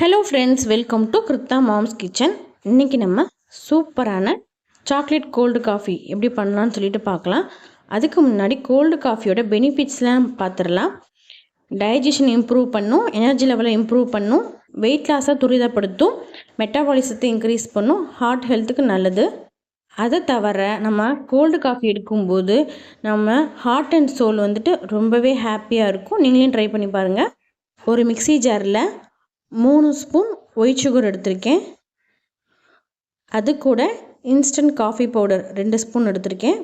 Hello friends welcome to Kritha mom's kitchen இன்றைக்கி நம்ம சூப்பரான சாக்லேட் கோல்டு காஃபி எப்படி பண்ணலான்னு சொல்லிட்டு பார்க்கலாம். அதுக்கு முன்னாடி கோல்டு காஃபியோட பெனிஃபிட்ஸ்லாம் பார்த்துடலாம். டைஜஷன் இம்ப்ரூவ் பண்ணும் எனர்ஜி லெவலை இம்ப்ரூவ் பண்ணும் வெயிட் லாஸை துரிதப்படுத்தும் மெட்டாபாலிசத்தை இன்க்ரீஸ் பண்ணும் ஹார்ட் ஹெல்த்துக்கு நல்லது. அதை தவிர நம்ம கோல்டு காஃபி எடுக்கும்போது நம்ம ஹார்ட் அண்ட் சோல் வந்துட்டு ரொம்பவே ஹாப்பியாக இருக்கும். நீங்களையும் ட்ரை பண்ணி பாருங்கள் ஒரு மிக்சி ஜாரில் மூணு ஸ்பூன் ஒயிட் சுகர் எடுத்திருக்கேன். அது கூட இன்ஸ்டன்ட் காஃபி பவுடர் ரெண்டு ஸ்பூன் எடுத்திருக்கேன்.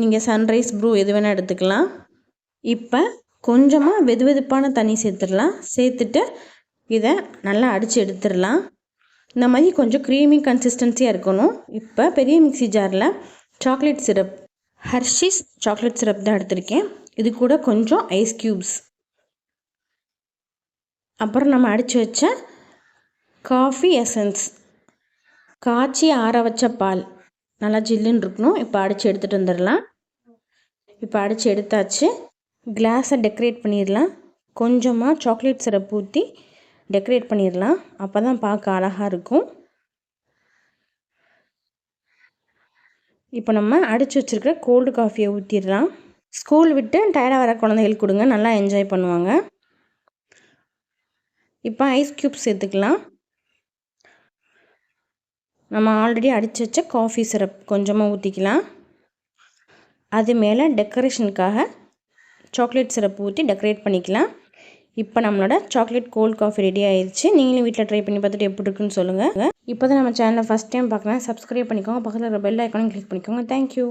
நீங்கள் சன்ரைஸ் ப்ரூ எது வேணால் எடுத்துக்கலாம். இப்போ கொஞ்சமாக வெது வெதுப்பான தண்ணி சேர்த்துடலாம். சேர்த்துட்டு இதை நல்லா அடித்து எடுத்துடலாம். இந்த மாதிரி கொஞ்சம் க்ரீமி கன்சிஸ்டன்சியாக இருக்கணும். இப்போ பெரிய மிக்சி ஜாரில் chocolate syrup Hershey's chocolate syrup தான் எடுத்திருக்கேன். இது கூட கொஞ்சம் ஐஸ் க்யூப்ஸ் அப்புறம் நம்ம அடித்து வச்ச காஃபி எசன்ஸ் காய்ச்சி ஆற வச்ச பால். நல்லா ஜில்லுன்னு இருக்கணும். இப்போ அடித்து எடுத்துகிட்டு வந்துடலாம். இப்போ அடித்து எடுத்தாச்சு. கிளாஸை டெக்கரேட் பண்ணிடலாம். கொஞ்சமாக சாக்லேட் சிரப் ஊற்றி டெக்கரேட் பண்ணிடலாம். அப்போ தான் பார்க்க அழகாக இருக்கும். இப்போ நம்ம அடித்து வச்சுருக்கிற கோல்டு காஃபியை ஊற்றிடலாம் ஸ்கூல் விட்டு டயர்டாக வர குழந்தைகளுக்கு கொடுங்க. நல்லா என்ஜாய் பண்ணுவாங்க. இப்போ ஐஸ் க்யூப் சேர்த்துக்கலாம். நம்ம ஆல்ரெடி அடித்து வச்ச காஃபி சிரப் கொஞ்சமாக ஊற்றிக்கலாம் அது மேலே டெக்கரேஷனுக்காக சாக்லேட் சிரப் ஊற்றி டெக்கரேட் பண்ணிக்கலாம். இப்போ நம்மளோட சாக்லேட் கோல்ட் காஃபி ரெடி ஆயிடுச்சு நீங்களும் வீட்டில் ட்ரை பண்ணி பார்த்துட்டு எப்படி இருக்குன்னு சொல்லுங்கள் இப்போ தான் நம்ம சேனலை ஃபஸ்ட் டைம் பார்க்குறேன். சப்ஸ்கிரைப் பண்ணிக்கோங்க. பக்கத்தில் இருக்கிற பெல் ஐக்கானும் கிளிக் பண்ணிக்கோங்க. Thank you